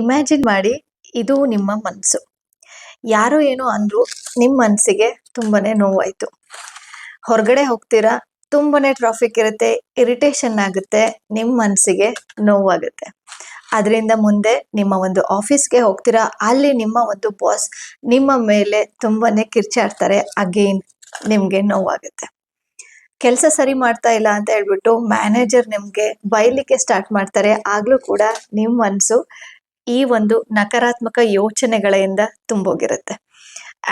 Imagine ಮಾಡಿ, ಇದು ನಿಮ್ಮ ಮನಸ್ಸು ಯಾರು ಏನೋ ಅಂದ್ರು ನಿಮ್ಮ ಮನಸ್ಸಿಗೆ ತುಂಬಾನೇ ನೋವಾಯ್ತು. ಹೊರಗಡೆ ಹೋಗ್ತೀರಾ, ತುಂಬಾನೇ ಟ್ರಾಫಿಕ್ ಇರುತ್ತೆ ಇರಿಟೇಷನ್ ಆಗುತ್ತೆ ನಿಮ್ಮ ಮನಸ್ಸಿಗೆ ನೋವಾಗುತ್ತೆ. ಅದರಿಂದ ಮುಂದೆ ನಿಮ್ಮ ಒಂದು ಆಫೀಸ್ಗೆ ಹೋಗ್ತೀರಾ, ಅಲ್ಲಿ ನಿಮ್ಮ ಒಂದು ಬಾಸ್ ನಿಮ್ಮ ಮೇಲೆ ತುಂಬಾನೇ ಕಿರ್ಚಾಡ್ತಾರೆ ಅಗೇನ್ ನಿಮ್ಗೆ ನೋವಾಗುತ್ತೆ. ಕೆಲಸ ಸರಿ ಮಾಡ್ತಾ ಇಲ್ಲ ಅಂತ ಹೇಳ್ಬಿಟ್ಟು ಮ್ಯಾನೇಜರ್ ನಿಮ್ಗೆ ಬೈಲಿಕ್ಕೆ ಸ್ಟಾರ್ಟ್ ಮಾಡ್ತಾರೆ, ಆಗ್ಲೂ ಕೂಡ ನಿಮ್ ಮನ್ಸು ಈ ಒಂದು ನಕಾರಾತ್ಮಕ ಯೋಚನೆಗಳಿಂದ ತುಂಬೋಗಿರುತ್ತೆ.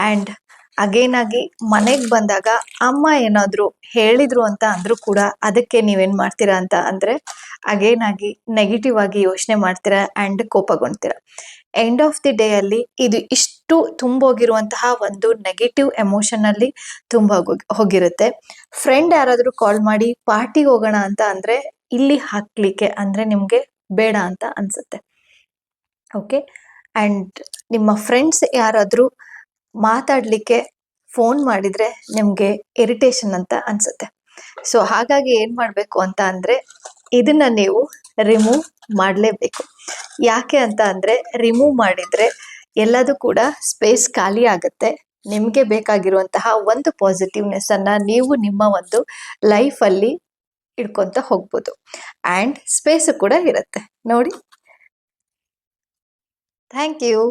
ಅಂಡ್ ಅಗೇನ್ ಆಗಿ ಮನೆಗೆ ಬಂದಾಗ ಅಮ್ಮ ಏನಾದರೂ ಹೇಳಿದ್ರು ಅಂತ ಅಂದರೂ ಕೂಡ ಅದಕ್ಕೆ ನೀವೇನು ಮಾಡ್ತೀರಾ ಅಂತ ಅಂದರೆ ಅಗೇನ್ ಆಗಿ ನೆಗೆಟಿವ್ ಆಗಿ ಯೋಚನೆ ಮಾಡ್ತೀರಾ ಅಂಡ್ ಕೋಪಗೊಳ್ತೀರಾ ಎಂಡ್ ಆಫ್ ದಿ ಡೇ ಅಲ್ಲಿ ಇದು ಇಷ್ಟು ತುಂಬೋಗಿರುವಂತಹ ಒಂದು ನೆಗೆಟಿವ್ ಎಮೋಷನ್ ಅಲ್ಲಿ ತುಂಬ ಹೋಗಿರುತ್ತೆ. ಫ್ರೆಂಡ್ ಯಾರಾದರೂ ಕಾಲ್ ಮಾಡಿ ಪಾರ್ಟಿಗೆ ಹೋಗೋಣ ಅಂತ ಅಂದರೆ ಇಲ್ಲಿ ಹಾಕ್ಲಿಕ್ಕೆ ಅಂದ್ರೆ ನಿಮಗೆ ಬೇಡ ಅಂತ ಅನ್ಸುತ್ತೆ. ಓಕೆ ಆ್ಯಂಡ್ ನಿಮ್ಮ ಫ್ರೆಂಡ್ಸ್ ಯಾರಾದರೂ ಮಾತಾಡಲಿಕ್ಕೆ ಫೋನ್ ಮಾಡಿದರೆ ನಿಮಗೆ ಇರಿಟೇಷನ್ ಅಂತ ಅನ್ಸುತ್ತೆ. ಸೊ ಹಾಗಾಗಿ ಏನು ಮಾಡಬೇಕು ಅಂತ ಅಂದರೆ ಇದನ್ನು ನೀವು ರಿಮೂವ್ ಮಾಡಲೇಬೇಕು. ಯಾಕೆ ಅಂತ ಅಂದರೆ ರಿಮೂವ್ ಮಾಡಿದರೆ ಎಲ್ಲದೂ ಕೂಡ ಸ್ಪೇಸ್ ಖಾಲಿ ಆಗುತ್ತೆ. ನಿಮಗೆ ಬೇಕಾಗಿರುವಂತಹ ಒಂದು ಪಾಸಿಟಿವ್ನೆಸ್ಸನ್ನು ನೀವು ನಿಮ್ಮ ಒಂದು ಲೈಫಲ್ಲಿ ಇಟ್ಕೊತ ಹೋಗ್ಬೋದು. ಆ್ಯಂಡ್ ಸ್ಪೇಸ್ ಕೂಡ ಇರುತ್ತೆ. ನೋಡಿ. Thank you.